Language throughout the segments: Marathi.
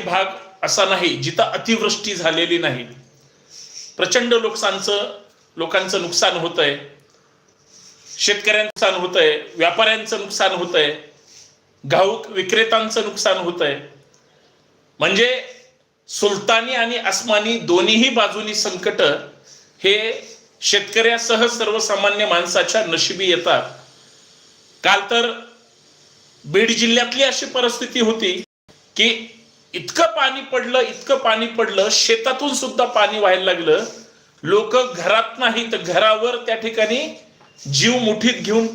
काही भाग असा नाही जिथं अतिवृष्टी झालेली नाही. प्रचंड लोकसांचं लोकांचं नुकसान होत आहे शेतकऱ्यांचं नुकसान होत आहे व्यापाऱ्यांचं नुकसान होत आहे घाऊक विक्रेत्यांचं नुकसान होत आहे म्हणजे सुलतानी आणि अस्मानी दोन्हीही बाजूनी संकट हे शेतकऱ्यासह सर्वसामान्य माणसाच्या नशिबी येतात. काल तर बीड जिल्ह्यातली अशी परिस्थिती होती की इतकं पाणी पडलं इतकं पाणी पडलं शेतातून सुद्धा पाणी व्हायला लागलं. लोक घरात नाही तर घरावर त्या ठिकाणी जीव मुठीत घेऊन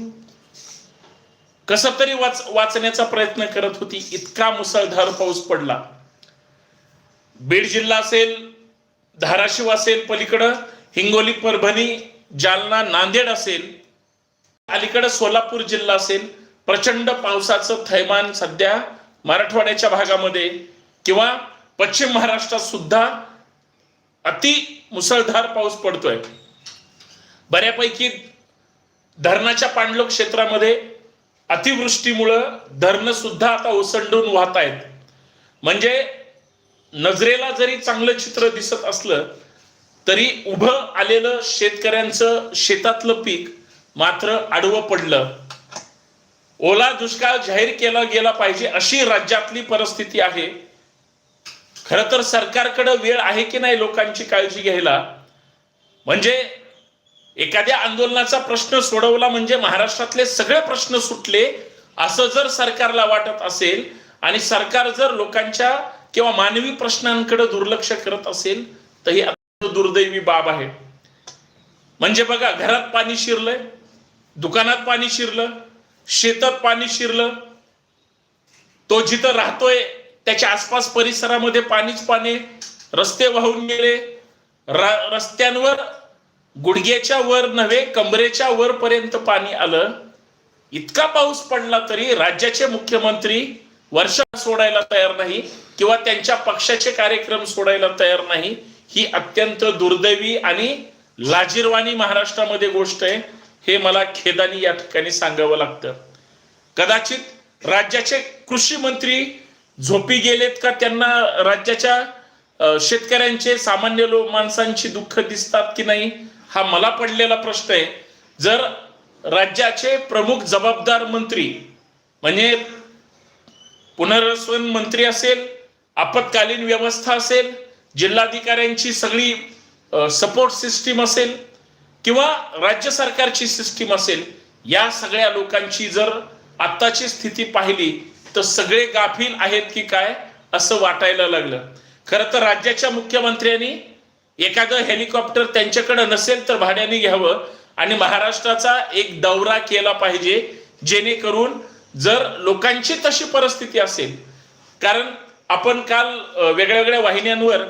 कसा तरी वाच वाचण्याचा प्रयत्न करत होती. इतका मुसळधार पाऊस पडला. बीड जिल्हा असेल धाराशिव असेल पलीकडं हिंगोली परभणी जालना नांदेड असेल अलीकडं सोलापूर जिल्हा असेल प्रचंड पावसाचं थैमान सध्या मराठवाड्याच्या भागामध्ये किंवा पश्चिम महाराष्ट्रात सुद्धा अति मुसळधार पाऊस पडतोय. बऱ्यापैकी धरणाच्या पाणलोक क्षेत्रामध्ये अतिवृष्टीमुळं धरणं सुद्धा आता ओसंडून वाहत आहेत. म्हणजे नजरेला जरी चांगलं चित्र दिसत असलं तरी उभं आलेलं शेतकऱ्यांचं शेतातलं पीक मात्र आडवं पडलं. ओला दुष्काळ जाहीर केला गेला पाहिजे अशी राज्यातली परिस्थिती आहे. खर तर सरकारकडं वेळ आहे की नाही लोकांची काळजी घ्यायला? म्हणजे एखाद्या आंदोलनाचा प्रश्न सोडवला म्हणजे महाराष्ट्रातले सगळे प्रश्न सुटले असं जर सरकारला वाटत असेल आणि सरकार जर लोकांच्या किंवा मानवी प्रश्नांकडे दुर्लक्ष करत असेल तर ही दुर्दैवी बाब आहे. म्हणजे बघा घरात पाणी शिरलंय दुकानात पाणी शिरलं शेतात पाणी शिरलं तो जिथं राहतोय त्याच्या आसपास परिसरामध्ये पाणीच पाणी रस्ते वाहून गेले. रस्त्यांवर गुडघ्याच्या वर नव्हे कमरेच्या वर पर्यंत पाणी आलं. इतका पाऊस पडला तरी राज्याचे मुख्यमंत्री वर्ष सोडायला तयार नाही किंवा त्यांच्या पक्षाचे कार्यक्रम सोडायला तयार नाही. ही अत्यंत दुर्दैवी आणि लाजीरवाणी महाराष्ट्रामध्ये गोष्ट आहे. हे मला खेदानी या ठिकाणी सांगावं लागतं. कदाचित राज्याचे कृषी मंत्री झोपी गेलेत का त्यांना राज्याच्या शेतकऱ्यांचे सामान्य लोक माणसांची दुःख दिसतात की नाही हा मला पडलेला प्रश्न आहे. जर राज्याचे प्रमुख जबाबदार मंत्री म्हणजे पुनर्वसन मंत्री असेल आपत्कालीन व्यवस्था असेल जिल्हाधिकाऱ्यांची सगळी सपोर्ट सिस्टीम असेल किंवा राज्य सरकारची सिस्टीम असेल या सगळ्या लोकांची जर आत्ताची स्थिती पाहिली तर सगळे गाफील आहेत की काय असं वाटायला लागलं. खरं तर राज्याच्या मुख्यमंत्र्यांनी एखादं हेलिकॉप्टर त्यांच्याकडे नसेल तर भाड्याने घ्यावं आणि महाराष्ट्राचा एक दौरा केला पाहिजे जेणेकरून जर लोकांची तशी परिस्थिती असेल. कारण आपण काल वेगळ्या वेगळ्या वाहिन्यांवर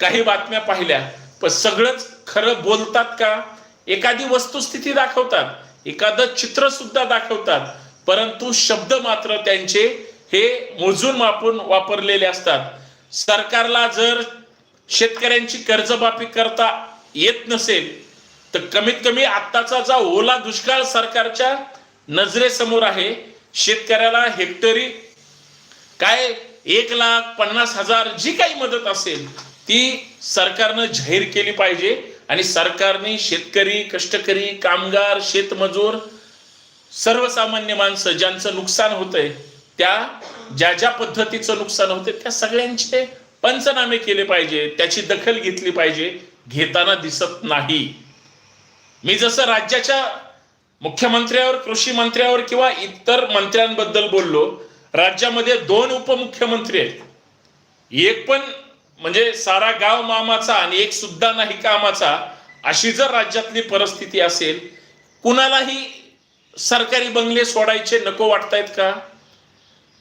काही बातम्या पाहिल्या पण सगळंच खरं बोलतात का? एखादी वस्तुस्थिती दाखवतात एखादं चित्र सुद्धा दाखवतात परंतु शब्द मात्र त्यांचे हे मोजून मापून वापरलेले असतात. सरकारला जर शेतकऱ्यांची कर्जमाफी करता येत नसेल तर कमीत कमी आत्ताचा जा ओला दुष्काळ सरकारच्या नजरेसमोर आहे शेतकऱ्याला हेक्टरी काय एक लाख पन्नास हजार जी काही मदत असेल ती सरकारनं जाहीर केली पाहिजे. आणि सरकारने शेतकरी कष्टकरी कामगार शेतमजूर सर्वसामान्य माणसं ज्यांचं नुकसान होतंय त्या ज्या ज्या पद्धतीचं नुकसान होते त्या सगळ्यांचे पंचनामे केले पाहिजे त्याची दखल घेतली पाहिजे घेताना दिसत नाही. मी जसं राज्याच्या मुख्यमंत्र्यावर कृषी मंत्र्यावर किंवा इतर मंत्र्यांबद्दल बोललो राज्यामध्ये दोन उपमुख्यमंत्री आहेत. एक पण म्हणजे सारा गाव मामाचा आणि एक सुद्धा नाही कामाचा अशी जर राज्यातली परिस्थिती असेल कुणालाही सरकारी बंगले सोडायचे नको वाटतायत का?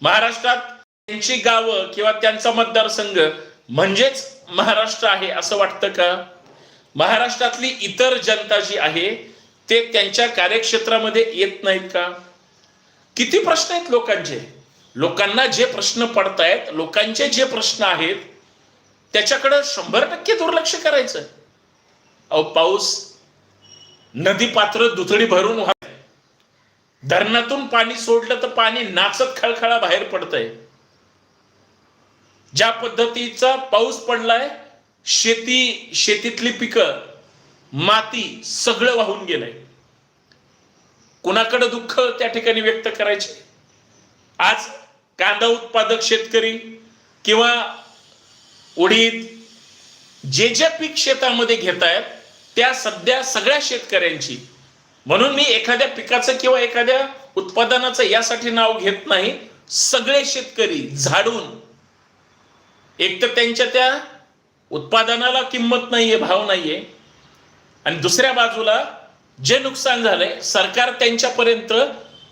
महाराष्ट्रात त्यांची गावं किंवा त्यांचा मतदारसंघ म्हणजेच महाराष्ट्र आहे असं वाटतं का? महाराष्ट्रातली इतर जनता जी आहे ते त्यांच्या कार्यक्षेत्रामध्ये येत नाहीत का? किती प्रश्न आहेत लोकांचे? लोकांना जे प्रश्न पडतायत लोकांचे जे प्रश्न आहेत त्याच्याकडं शंभर टक्के दुर्लक्ष करायचं. अहो पाऊस नदी पात्र दुथडी भरून वाहत धरणातून पाणी सोडलं तर पाणी नाचत खळखळा बाहेर पडतंय. ज्या पद्धतीचा पाऊस पडलाय शेती शेतीतली पिकं माती सगळं वाहून गेलंय. कुणाकडे दुःख त्या ठिकाणी व्यक्त करायचे? आज कांदा उत्पादक शेतकरी किंवा उडीद जे जे पीक शेतामध्ये घेत आहेत त्या सध्या सगळ्या शेतकऱ्यांची म्हणून मी एखाद्या पिकाचं किंवा एखाद्या उत्पादनाचं यासाठी नाव घेत नाही. सगळे शेतकरी झाडून. एक तर त्यांच्या त्या उत्पादनाला किंमत नाहीये भाव नाहीये. आणि दुसऱ्या बाजूला जे नुकसान झालंय सरकार त्यांच्यापर्यंत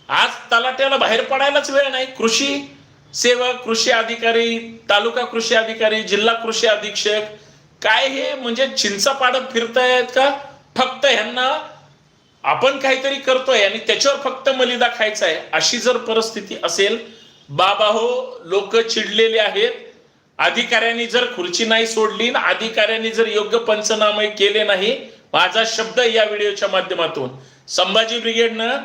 आज तलाट्याला बाहेर पडायलाच वेळ नाही. कृषी सेवक कृषी अधिकारी तालुका कृषी अधिकारी जिल्हा कृषी अधीक्षक काय हे म्हणजे चिंचा पाडत फिरतायत का? फक्त ह्यांना आपण काहीतरी करतोय आणि त्याच्यावर फक्त मलिदा खायचा आहे अशी जर परिस्थिती असेल बाबा हो लोक चिडलेले आहेत अधिकाऱ्यांनी जर खुर्ची नाही सोडली ना अधिकाऱ्यांनी जर योग्य पंचनामे केले नाही माझा शब्द या व्हिडिओच्या माध्यमातून. संभाजी ब्रिगेडनं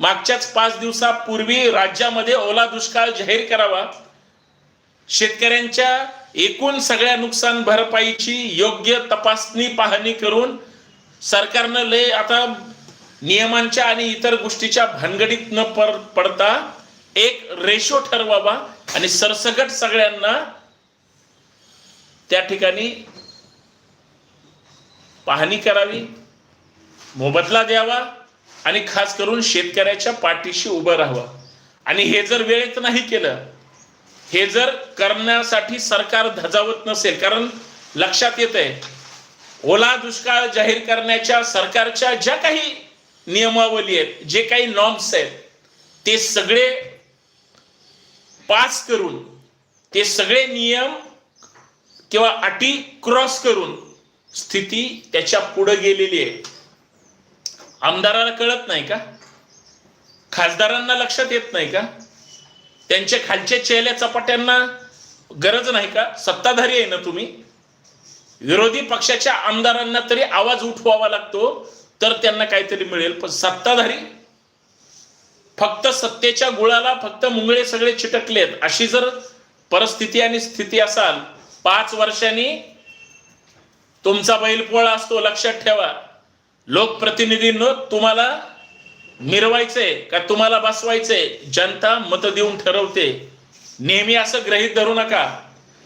मागच्याच पाच दिवसापूर्वी राज्यामध्ये ओला दुष्काळ जाहीर करावा. शेतकऱ्यांच्या एकूण सगळ्या नुकसान भरपाईची योग्य तपासणी पाहणी करून सरकारनं लय आता नियमांच्या आणि इतर गोष्टीच्या भानगडीत न पर पडता एक रेशो ठरवावा आणि सरसगट सगळ्यांना त्या ठिकाणी पाहणी करावी मोबदला द्यावा आणि खास करून शेतकऱ्याच्या पाठीशी उभं राहावं. आणि हे जर वेळेत नाही केलं हे जर करण्यासाठी सरकार धजावत नसेल कारण लक्षात येत आहे ओला दुष्काळ जाहीर करण्याच्या सरकारच्या ज्या काही नियमावली आहेत जे काही नॉर्म्स आहेत ते सगळे पास करून ते सगळे नियम किंवा अटी क्रॉस करून स्थिती त्याच्या पुढे गेलेली आहे. आमदाराला कळत नाही का? खासदारांना लक्षात येत नाही का? त्यांच्या खालच्या चेहऱ्या चपाट्यांना गरज नाही का? सत्ताधारी आहे ना तुम्ही? विरोधी पक्षाच्या आमदारांना तरी आवाज उठवावा लागतो तर त्यांना काहीतरी मिळेल. पण सत्ताधारी फक्त सत्तेच्या गुळाला फक्त मुंगळे सगळे चिटकलेत. अशी जर परिस्थिती आणि स्थिती असाल पाच वर्षांनी तुमचा बैलपोळा असतो लक्षात ठेवा. लोकप्रतिनिधींनो तुम्हाला मिरवायचंय का तुम्हाला बसवायचंय? जनता मत देऊन ठरवते. नेहमी असं ग्रहित धरू नका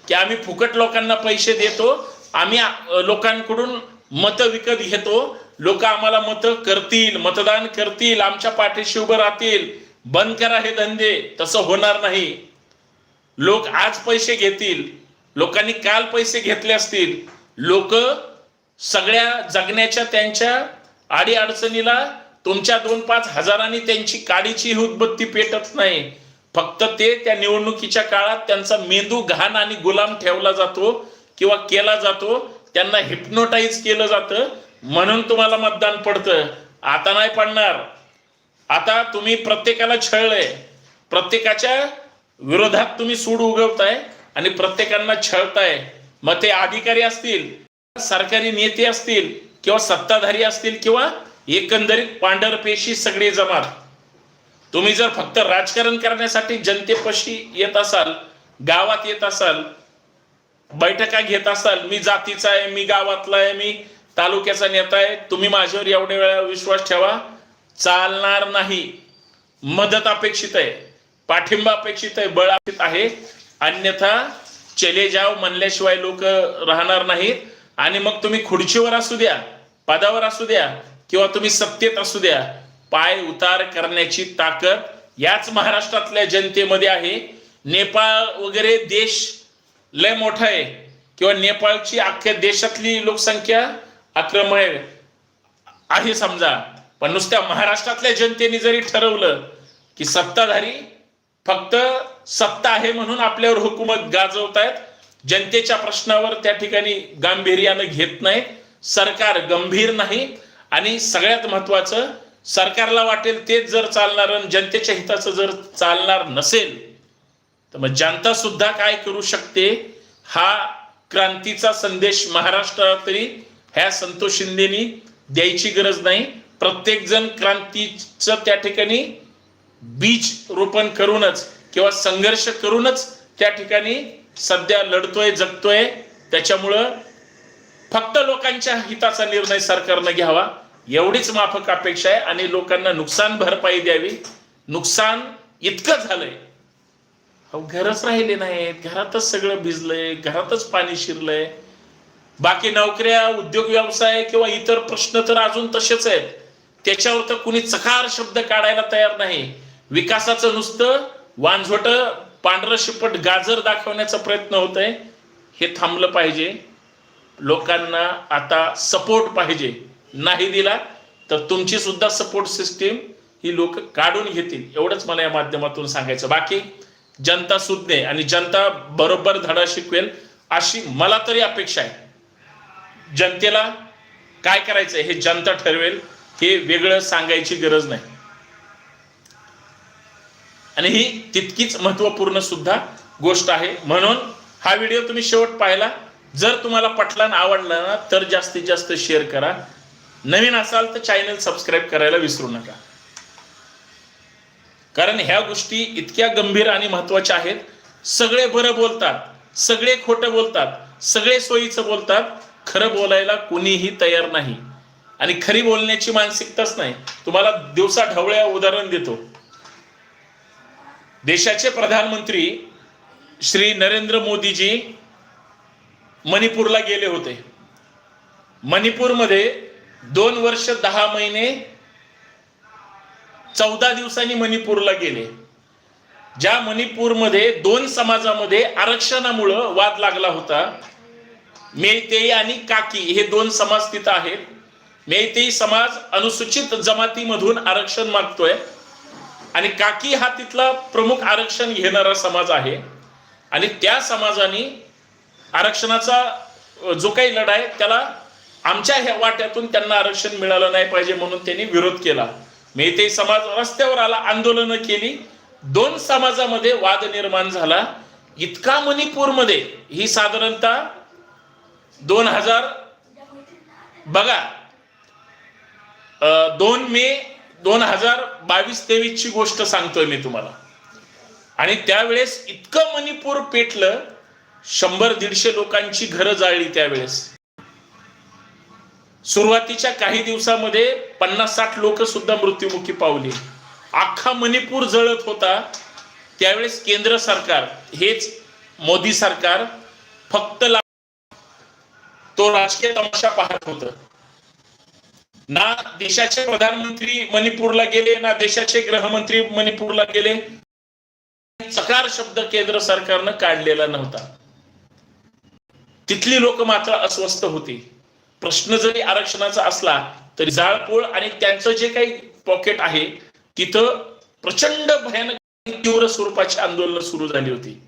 की आम्ही फुकट लोकांना पैसे देतो आम्ही लोकांकडून मतं विकत घेतो. लोक आम्हाला मत करतील मतदान करतील आमच्या पाठीशी उभं राहतील. बंद करा हे धंदे तसं होणार नाही. लोक आज पैसे घेतील लोकांनी काल पैसे घेतले असतील. लोक सगळ्या जगण्याच्या त्यांच्या आडी अडचणीला तुमच्या दोन पाच हजारांनी त्यांची काडीची ही पेटत नाही. फक्त ते त्या निवडणुकीच्या काळात त्यांचा मेंदू घाण आणि गुलाम ठेवला जातो. किंवा केला जातो त्यांना हिप्नोटाईज केलं जातं म्हणून तुम्हाला मतदान पडतं. आता नाही पडणार. आता तुम्ही प्रत्येकाला छळलंय. प्रत्येकाच्या विरोधात तुम्ही सूड उगवताय आणि प्रत्येकांना छळताय. मग ते अधिकारी असतील सरकारी नेते असतील किंवा सत्ताधारी असतील किंवा एकंदरीत पांढरपेशी सगळे जमात. तुम्ही जर फक्त राजकारण करण्यासाठी जनतेपाशी येत असाल गावात येत असाल बैठका घेत असाल मी जातीचा आहे मी गावातला आहे मी तालुक्याचा नेता आहे तुम्ही माझ्यावर एवढ्या वेळा विश्वास ठेवा. चालणार नाही. मदत अपेक्षित आहे. पाठिंबा अपेक्षित आहे बळ अपेक्षित आहे. अन्यथा चले जाव म्हणल्याशिवाय लोक राहणार नाहीत. आणि मग तुम्ही खुर्चीवर असू द्या पदावर असू द्या किंवा तुम्ही सत्तेत असू द्या पाय उतार करण्याची ताकद याच महाराष्ट्रातल्या जनतेमध्ये आहे. नेपाळ वगैरे देश लय मोठा आहे. किंवा नेपाळची अख्ख्या देशातली लोकसंख्या अक्रम आहे आहे समजा. पण नुसत्या महाराष्ट्रातल्या जनतेने जरी ठरवलं की सत्ताधारी फक्त सत्ता आहे म्हणून आपल्यावर हुकूमत गाजवतायत जनतेच्या प्रश्नावर त्या ठिकाणी गांभीर्यानं घेत नाही सरकार गंभीर नाही आणि सगळ्यात महत्वाचं सरकारला वाटेल तेच जर चालणार आणि जनतेच्या हिताचं जर चालणार नसेल तर मग जनता सुद्धा काय करू शकते? हा क्रांतीचा संदेश महाराष्ट्राला तरी ह्या संतोष शिंदेनी द्यायची गरज नाही. प्रत्येक जण क्रांतीचं त्या ठिकाणी बीज रोपण करूनच किंवा संघर्ष करूनच त्या ठिकाणी सध्या लढतोय जगतोय. त्याच्यामुळं फक्त लोकांच्या हिताचा निर्णय सरकारनं घ्यावा. एवढीच माफक अपेक्षा आहे आणि लोकांना नुकसान भरपाई द्यावी. नुकसान इतकं झालंय. घरच राहिले नाहीत घरातच सगळं भिजलंय घरातच पाणी शिरलंय. बाकी नोकऱ्या उद्योग व्यवसाय किंवा इतर प्रश्न तर अजून तसेच आहेत. त्याच्यावर तर कुणी चकार शब्द काढायला तयार नाही. विकासाचं नुसतं वांझोट पांढरं शिपट गाजर दाखवण्याचा प्रयत्न होत आहे हे थांबलं पाहिजे. लोकांना आता सपोर्ट पाहिजे. नाही दिला तर तुमची सुद्धा सपोर्ट सिस्टीम ही लोक काढून घेतील. एवढंच मला या माध्यमातून सांगायचं. बाकी जनता सुज्ञे आणि जनता बरोबर धडा शिकवेल अशी मला तरी अपेक्षा आहे. जनतेला काय करायचं हे जनता ठरवेल हे वेगळं सांगायची गरज नाही. आणि ही तितकीच महत्त्वपूर्ण सुद्धा गोष्ट आहे. म्हणून हा व्हिडिओ तुम्ही शेवट पाहिला. जर तुम्हाला पटला आवडला ना तर जास्तीत जास्त शेअर करा. नवीन असाल तर चॅनल सबस्क्राईब करायला विसरू नका. कारण ह्या गोष्टी इतक्या गंभीर आणि महत्त्वाच्या आहेत. सगळे बरं बोलतात सगळे खोटं बोलतात सगळे सोयीचं बोलतात. खरं बोलायला कुणीही तयार नाही. आणि खरी बोलण्याची मानसिकताच नाही. तुम्हाला दिवसा ढवळ्या उदाहरण देतो. देशाचे प्रधानमंत्री श्री नरेंद्र मोदीजी मणिपूरला गेले होते. मणिपूरमध्ये दोन वर्ष दहा महिने चौदा दिवसांनी मणिपूरला गेले. ज्या मणिपूरमध्ये दोन समाजामध्ये आरक्षणामुळं वाद लागला होता मेतेई आणि काकी हे दोन समाज तिथं आहेत. मेतेई समाज अनुसूचित जमातीमधून आरक्षण मागतोय आणि काकी हा तिथला प्रमुख आरक्षण घेणारा समाज आहे. आणि त्या समाजाने आरक्षणाचा जो काही लढा आहे त्याला आमच्या ह्या वाट्यातून त्यांना आरक्षण मिळालं नाही पाहिजे म्हणून त्यांनी विरोध केला. मेहते समाज रस्त्यावर आला आंदोलनं केली. दोन समाजामध्ये वाद निर्माण झाला. इतका मणिपूरमध्ये ही साधारणतः दोन हजार बघा दोन मे दोन हजार बावीस तेवीस ची गोष्ट सांगतोय मी तुम्हाला. आणि त्यावेळेस इतकं मणिपूर पेटलं शंभर दीडशे लोकांची घरं जाळली त्यावेळेस. सुरुवातीच्या काही दिवसामध्ये पन्नास साठ लोक सुद्धा मृत्युमुखी पावली. अख्खा मणिपूर जळत होता. त्यावेळेस केंद्र सरकार हेच मोदी सरकार फक्त तो राजकीय तमाशा पाहत होत. ना देशाचे प्रधानमंत्री मणिपूरला गेले ना देशाचे गृहमंत्री मणिपूरला गेले. चकार शब्द केंद्र सरकारनं काढलेला नव्हता. तिथली लोक मात्र अस्वस्थ होती. प्रश्न जरी आरक्षणाचा असला तरी जाळपोळ आणि त्यांचं जे काही पॉकेट आहे तिथं प्रचंड भयानक आणि तीव्र स्वरूपाची आंदोलन सुरू झाली होती.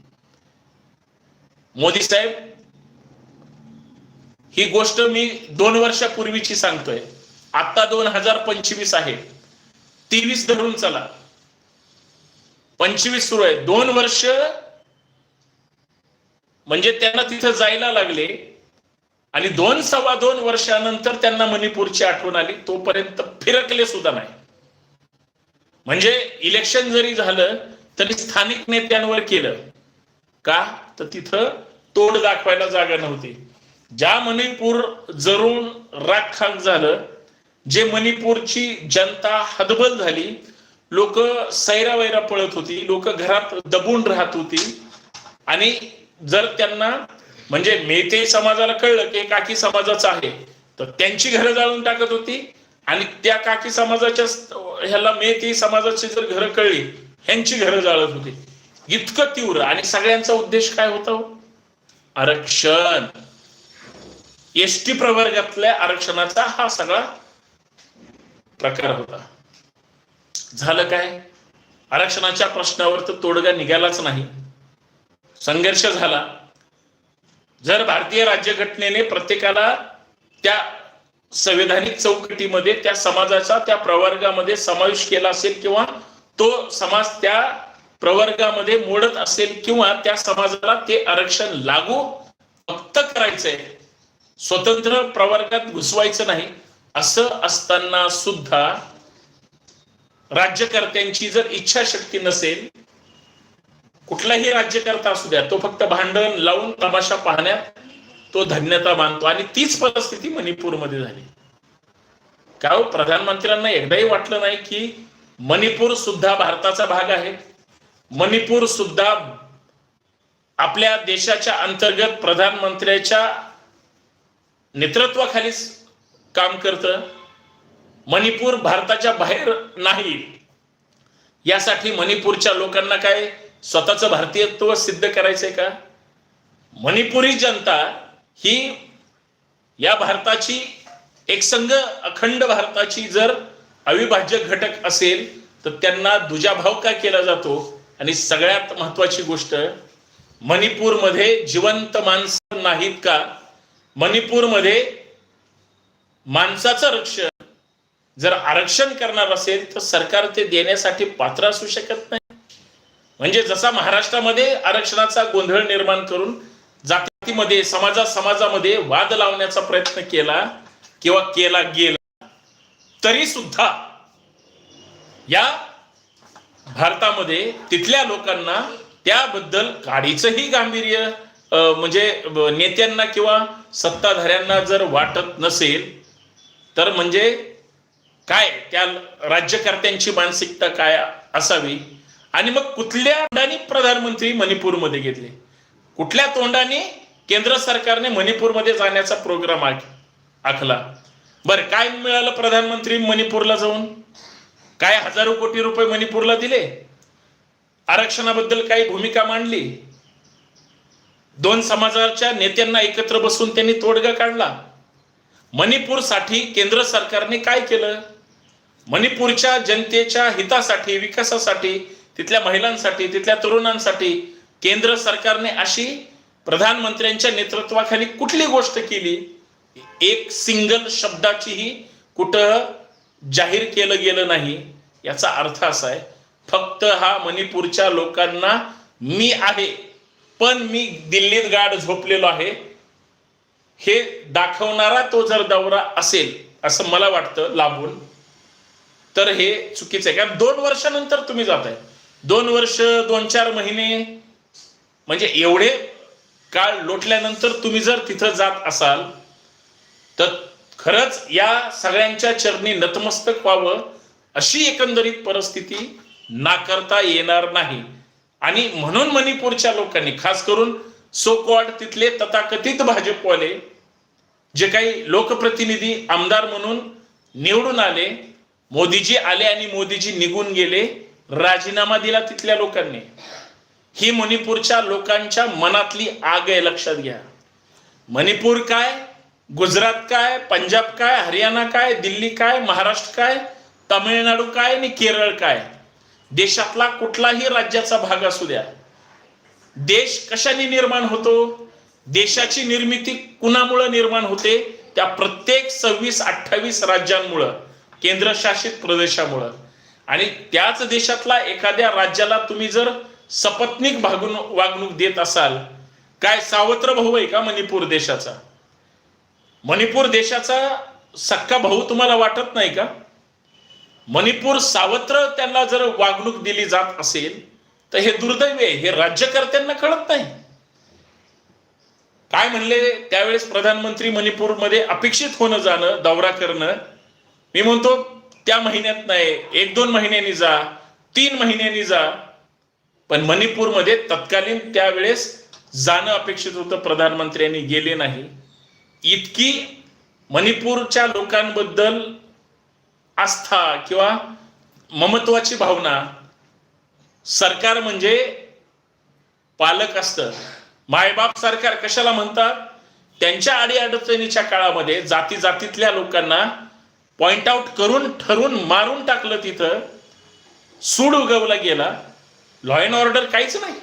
मोदी साहेब ही गोष्ट मी दोन वर्षापूर्वीची सांगतोय. आता दोन हजार पंचवीस आहे. तेवीस धरून चला. पंचवीस सुरू आहे. दोन वर्ष म्हणजे त्यांना तिथं जायला लागले. आणि दोन सव्वा दोन वर्षानंतर त्यांना मणिपूरची आठवण आली तोपर्यंत फिरकले सुद्धा नाही. म्हणजे इलेक्शन जरी झालं तरी स्थानिक नेत्यांवर केलं. का? तर तिथं तोड दाखवायला जागा नव्हती. ज्या मणिपूर जरून राखाक झालं जे मणिपूरची जनता हतबल झाली लोक सैरावैरा पळत होती लोक घरात दबून राहत होती आणि जर त्यांना म्हणजे मेते समाजाला कळलं की काकी समाजाचं आहे. तर त्यांची घरं जाळून टाकत होती आणि त्या काकी समाजाच्या ह्याला मेते समाजाची जर घरं कळली ह्यांची घरं जाळत होती. इतकं तीव्र आणि सगळ्यांचा उद्देश काय होता हो? आरक्षण. एस टी प्रवर्गातल्या आरक्षणाचा हा सगळा प्रकार होता. झालं काय? आरक्षणाच्या प्रश्नावर तर तोडगा निघालाच नाही. संघर्ष झाला. जर भारतीय राज्यघटनेने प्रत्येकाला त्या संविधानिक चौकटीमध्ये त्या समाजाचा त्या प्रवर्गामध्ये समावेश केला असेल किंवा तो समाज त्या प्रवर्गामध्ये मोडत असेल किंवा त्या समाजाला ते आरक्षण लागू फक्त करायचंय स्वतंत्र प्रवर्गात घुसवायचं नाही असं असताना सुद्धा राज्यकर्त्यांची जर इच्छाशक्ती नसेल कुठलाही राज्यकर्ता असू द्या तो फक्त भांडण लावून तमाशा पाहण्यात तो धन्यता मानतो. आणि तीच परिस्थिती मणिपूरमध्ये झाली. का हो, प्रधानमंत्र्यांना एकदाही वाटलं नाही की मणिपूर सुद्धा भारताचा भाग आहे. मणिपूर सुद्धा आपल्या देशाच्या अंतर्गत प्रधानमंत्र्याच्या नेतृत्वाखालीच काम करतं. मणिपूर भारताच्या बाहेर नाही. यासाठी मणिपूरच्या लोकांना काय स्वतःचं भारतीयत्व सिद्ध करायचंय का? मणिपुरी जनता ही या भारताची एकसंघ अखंड भारताची जर अविभाज्य घटक असेल तर त्यांना दुजाभाव का केला जातो? आणि सगळ्यात महत्वाची गोष्ट मणिपूरमध्ये जिवंत माणसं नाहीत का? मणिपूरमध्ये माणसाचं रक्षण जर आरक्षण करणार असेल तर सरकार ते देण्यासाठी पात्र असू शकत नाही. म्हणजे जसा महाराष्ट्रामध्ये आरक्षणाचा गोंधळ निर्माण करून जातीमध्ये समाजा समाजामध्ये वाद लावण्याचा प्रयत्न केला किंवा केला गेला तरी सुद्धा या भारतामध्ये तिथल्या लोकांना त्याबद्दल काडीचंही गांभीर्य म्हणजे नेत्यांना किंवा सत्ताधाऱ्यांना जर वाटत नसेल तर म्हणजे काय? त्या राज्यकर्त्यांची मानसिकता काय असावी? आणि मग कुठल्या तोंडाने प्रधानमंत्री मणिपूरमध्ये घेतले? कुठल्या तोंडाने केंद्र सरकारने मणिपूरमध्ये जाण्याचा प्रोग्राम आखला? बरं काय मिळालं प्रधानमंत्री मणिपूरला जाऊन? काय हजारो कोटी रुपये मणिपूरला दिले? आरक्षणाबद्दल काही भूमिका मांडली? दोन समाजाच्या नेत्यांना एकत्र बसून त्यांनी तोडगा काढला? मणिपूरसाठी केंद्र सरकारने काय केलं? मणिपूरच्या जनतेच्या हितासाठी विकासासाठी तिथल्या महिलांसाठी तिथल्या तरुणांसाठी केंद्र सरकारने अशी प्रधानमंत्र्यांच्या नेतृत्वाखाली कुठली गोष्ट केली? एक सिंगल शब्दाचीही कुठं जाहीर केलं गेलं नाही याचा अर्थ असा आहे फक्त हा मणिपूरच्या लोकांना मी आहे पण मी दिल्लीत गाड झोपलेलो आहे हे दाखवणारा तो जर दौरा असेल असं मला वाटतं लाभून तर हे चुकीचं आहे. कारण दोन वर्षानंतर तुम्ही जात आहे दोन वर्ष दोन चार महिने म्हणजे एवढे काळ लोटल्यानंतर तुम्ही जर तिथं जात असाल तर खरंच या सगळ्यांच्या चरणी नतमस्तक व्हावं अशी एकंदरीत परिस्थिती नाकारता येणार नाही. आणि म्हणून मणिपूरच्या लोकांनी खास करून सोकॉड तिथले तथाकथित भाजपवाले जे काही लोकप्रतिनिधी आमदार म्हणून निवडून आले मोदीजी आले आणि मोदीजी निघून गेले राजीनामा दिला तिथल्या लोकांनी. ही मणिपूरच्या लोकांच्या मनातली आग आहे लक्षात घ्या. मणिपूर काय गुजरात काय पंजाब काय हरियाणा काय दिल्ली काय महाराष्ट्र काय तामिळनाडू काय आणि केरळ काय? देशातला कुठलाही राज्याचा भाग असू द्या. देश कशाने निर्माण होतो? देशाची निर्मिती कुणामुळं निर्माण होते? त्या प्रत्येक सव्वीस अठ्ठावीस राज्यांमुळं केंद्रशासित प्रदेशामुळं. आणि त्याच देशातला एखाद्या राज्याला तुम्ही जर सपत्निक भागून वागणूक देत असाल काय सावत्र भाऊ आहे का मणिपूर देशाचा? मणिपूर देशाचा सक्का भाऊ तुम्हाला वाटत नाही का? मणिपूर सावत्र त्यांना जर वागणूक दिली जात असेल तर हे दुर्दैव आहे हे राज्यकर्त्यांना कळत नाही. काय म्हणले त्यावेळेस प्रधानमंत्री मणिपूरमध्ये अपेक्षित होणं जाणं दौरा करणं? मी म्हणतो त्या महिन्यात नाही एक दोन महिन्यांनी जा तीन महिन्यांनी जा. पण मणिपूरमध्ये तत्कालीन त्यावेळेस जाणं अपेक्षित होतं प्रधानमंत्र्यांनी गेले नाही. इतकी मणिपूरच्या लोकांबद्दल आस्था किंवा ममत्वाची भावना सरकार म्हणजे पालक असतं. मायबाप सरकार कशाला म्हणतात? त्यांच्या अडीअडचणीच्या काळामध्ये जाती जातीतल्या लोकांना पॉइंट आउट करून ठरून मारून टाकलं तिथं. सूड उगवला गेला. लॉ अँड ऑर्डर काहीच नाही.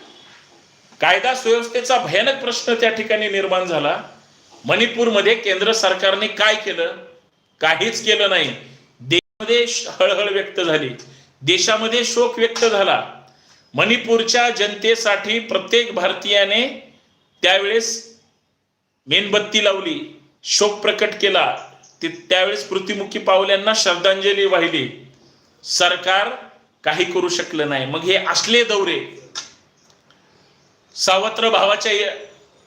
कायदा सुव्यवस्थेचा भयानक प्रश्न त्या ठिकाणी निर्माण झाला. मणिपूरमध्ये केंद्र सरकारने काय केलं? काहीच केलं नाही. देशामध्ये हळहळ व्यक्त झाली. देशामध्ये शोक व्यक्त झाला. मणिपूरच्या जनतेसाठी प्रत्येक भारतीयाने त्यावेळेस मेणबत्ती लावली. शोक प्रकट केला. ती त्यावेळेस पृथ्वीमुखी पावल्यांना श्रद्धांजली वाहिली. सरकार काही करू शकलं नाही. मग हे असले दौरे सावत्र भावाच्या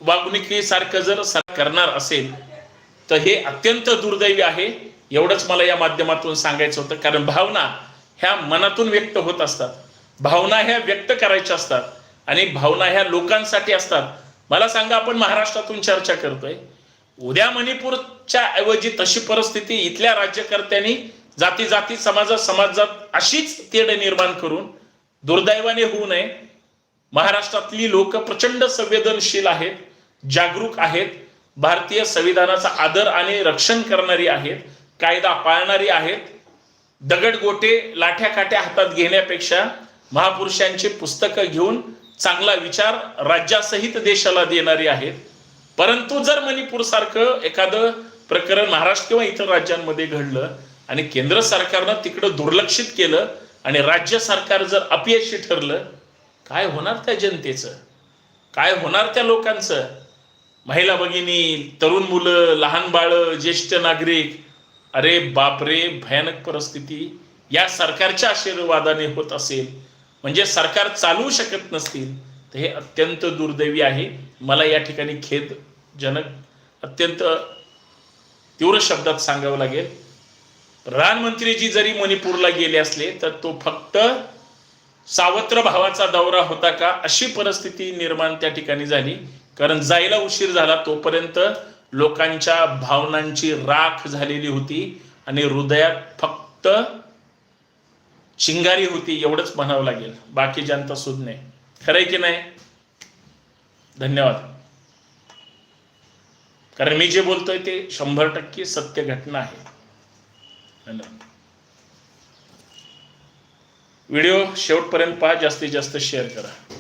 वागणुकीसारखं जर करणार असेल तर हे अत्यंत दुर्दैवी आहे. एवढंच मला या माध्यमातून सांगायचं होतं. कारण भावना ह्या मनातून व्यक्त होत असतात. भावना ह्या व्यक्त करायच्या असतात. आणि भावना ह्या लोकांसाठी असतात. मला सांगा आपण महाराष्ट्रातून चर्चा करतोय. उद्या मणिपूरच्या ऐवजी तशी परिस्थिती इथल्या राज्यकर्त्यांनी जाती जाती समाजात समाजात अशीच तेढ निर्माण करून दुर्दैवाने होऊ नये. महाराष्ट्रातली लोक प्रचंड संवेदनशील आहेत जागरूक आहेत भारतीय संविधानाचा आदर आणि रक्षण करणारी आहेत कायदा पाळणारी आहेत. दगडगोटे लाठ्या काठ्या हातात घेण्यापेक्षा महापुरुषांची पुस्तकं घेऊन चांगला विचार राज्यासहित देशाला देणारी आहेत. परंतु जर मणिपूर सारखं एखादं प्रकरण महाराष्ट्र किंवा इतर राज्यांमध्ये घडलं आणि केंद्र सरकारनं तिकडं दुर्लक्षित केलं आणि राज्य सरकार जर अपयशी ठरलं काय होणार त्या जनतेचं? काय होणार त्या लोकांचं? महिला भगिनी तरुण मुलं लहान बाळं ज्येष्ठ नागरिक अरे बापरे भयानक परिस्थिती. या सरकारच्या आशीर्वादाने होत असेल म्हणजे सरकार चालवू शकत नसतील तर हे अत्यंत दुर्दैवी आहे. मला या ठिकाणी खेदजनक अत्यंत तीव्र शब्दात सांगावं लागेल. प्रधानमंत्रीजी जरी मणिपूरला गेले असले तर तो फक्त सावत्र भावाचा दौरा होता का अशी परिस्थिती निर्माण त्या ठिकाणी झाली. कारण जायला उशीर झाला तोपर्यंत लोकांच्या भावनांची राख झालेली होती आणि हृदयात फक्त चिंगारी होती एवढंच म्हणावं लागेल. बाकी जनता सुज्ञ खरंय की नाही? धन्यवाद. कारण मी जे बोलतोय ते शंभर टक्के सत्य घटना आहे. धन्यवाद. व्हिडिओ शेवटपर्यंत पहा जास्तीत जास्त शेअर करा.